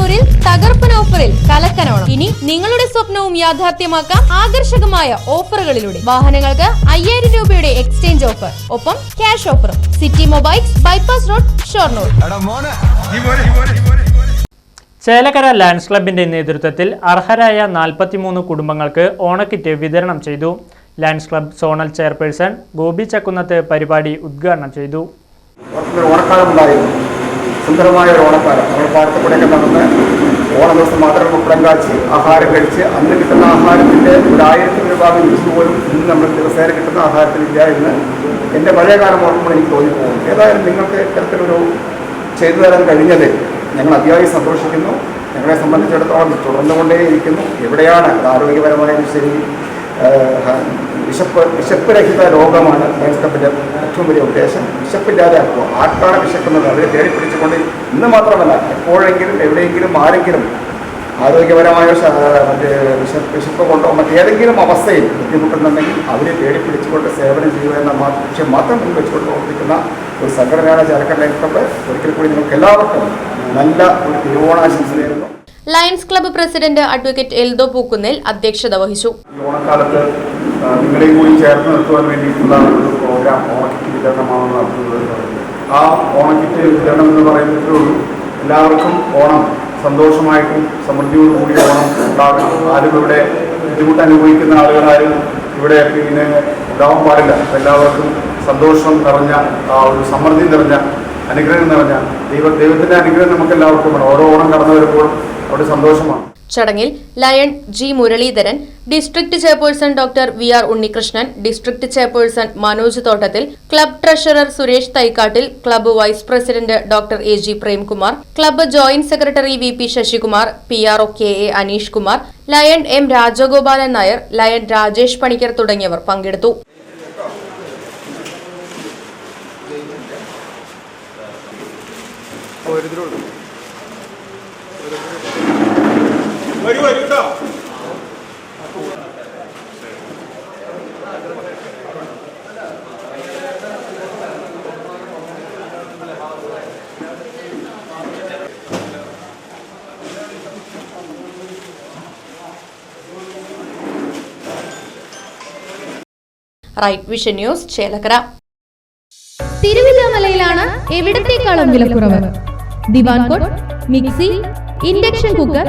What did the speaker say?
ഷൊർണൂരിൽ തകർപ്പൻ ഓഫറിൽ കലക്കനോണം. ഇനി നിങ്ങളുടെ സ്വപ്നവും യാഥാർത്ഥ്യമാക്കാം ആകർഷകമായ ഓഫറുകളിലൂടെ. വാഹനങ്ങൾക്ക് അയ്യായിരം രൂപയുടെ എക്സ്ചേഞ്ച് ഓഫർ. ഒപ്പം ക്യാഷ് ഓഫറും. City mobiles bypass road Shoranur. Chelakkara lions ക്ലബിന്റെ നേതൃത്വത്തിൽ അർഹരായ നാൽപ്പത്തിമൂന്ന് കുടുംബങ്ങൾക്ക് ഓണക്കിറ്റ് വിതരണം ചെയ്തു. Lions club zonal chairperson Gopi Chakkunnath പരിപാടി ഉദ്ഘാടനം ചെയ്തു. സുന്ദരമായ ഒരു ഓണക്കാലം നമ്മൾ പാടത്തുകൂടെയൊക്കെ നടന്ന് ഓണ ദിവസം മാത്രം കുപ്പടം കാച്ചി ആഹാരം കഴിച്ച് അന്ന് കിട്ടുന്ന ആഹാരത്തിന്റെ ഒരു ആയിരത്തി രൂപ പോലും ഇന്ന് നമ്മൾ ദിവസേന കിട്ടുന്ന ആഹാരത്തിലില്ല എന്ന് എന്റെ പഴയ കാലം ഓർക്കുമ്പോൾ എനിക്ക് തോന്നിപ്പോകും. ഏതായാലും നിങ്ങൾക്ക് ഇത്തരത്തിലൊരു ചെയ്തു തരാൻ കഴിഞ്ഞത് ഞങ്ങൾ അതിയായി സന്തോഷിക്കുന്നു. ഞങ്ങളെ സംബന്ധിച്ചിടത്തോളം തുടർന്നുകൊണ്ടേയിരിക്കുന്നു എവിടെയാണ്? ആരോഗ്യപരമായാലും ശരി വിശപ്പ് വിശപ്പ് രഹിത രോഗമാണ്. ലയൺസ് ക്ലബിന്റെ ഏറ്റവും വലിയ ഉദ്ദേശം വിശപ്പില്ലാതെയാക്കുക ആർക്കാണ് വിശക്കുന്നത്? അവരെ തേടി പിടിച്ചുകൊണ്ട് ഇന്ന് മാത്രമല്ല എപ്പോഴെങ്കിലും എവിടെയെങ്കിലും ആരെങ്കിലും ആരോഗ്യപരമായ മറ്റേ വിശപ്പ് വിശപ്പ് കൊണ്ടോ മറ്റേതെങ്കിലും അവസ്ഥയിൽ ബുദ്ധിമുട്ടുന്നുണ്ടെങ്കിൽ അവരെ തേടി പിടിച്ചുകൊണ്ട് സേവനം ചെയ്യുക എന്ന ലക്ഷ്യം മാത്രം മുൻവെച്ചുകൊണ്ട് പ്രവർത്തിക്കുന്ന ഒരു സംഘടനയാണ് ലയൺസ് ക്ലബ്ബ് ഒരിക്കൽ കൂടി നിങ്ങൾക്ക് എല്ലാവർക്കും നല്ല ഒരു തിരുവോണാശംസ നേരുന്നു. Lions club president advocate Eldho Pookkunnel അധ്യക്ഷത വഹിച്ചു. ഈ ഓണക്കാലത്ത് നിങ്ങളെയും കൂടി ചേർത്ത് നിർത്തുവാൻ വേണ്ടിയിട്ടുള്ള ഒരു പ്രോഗ്രാം ഓണക്കിറ്റ് വിതരണമാണ് നടത്തുന്നത് ആ ഓണക്കിറ്റ് വിതരണം എന്ന് പറയുന്നതേ ഉള്ളൂ എല്ലാവർക്കും ഓണം സന്തോഷമായിട്ടും സമൃദ്ധിയോടും കൂടി ഓണം ഉണ്ടാകണം. ആരും ഇവിടെ ബുദ്ധിമുട്ട് അനുഭവിക്കുന്ന ആളുകളാരും ഇവിടെ പിന്നെ ഉണ്ടാവാൻ പാടില്ല. എല്ലാവർക്കും സന്തോഷം നിറഞ്ഞ ഒരു സമൃദ്ധി നിറഞ്ഞ അനുഗ്രഹം നിറഞ്ഞ ദൈവ ദൈവത്തിന്റെ അനുഗ്രഹം നമുക്ക് എല്ലാവർക്കും ഓരോ ഓണം കടന്നു വരുമ്പോൾ അവിടെ സന്തോഷമാണ്. ചടങ്ങിൽ lion G Muraleedharan district chairperson doctor V R Unnikrishnan district chairperson Manoj Thottathil club treasurer Suresh Thaikkattil club vice president doctor A G Premkumar club joint secretary V P Sasikumar P R O K A Aneesh Kumar lion M Rajagopalan Nair lion Rajesh Panicker തുടങ്ങിയവർ പങ്കെടുത്തു. വരൂ വരൂ കേട്ടോ right vision news Chelakkara. തിരുവില്ലാമലയിലാണ് എവിടത്തേക്കാളും വിലക്കുറവ്. Divan cot mixie induction cooker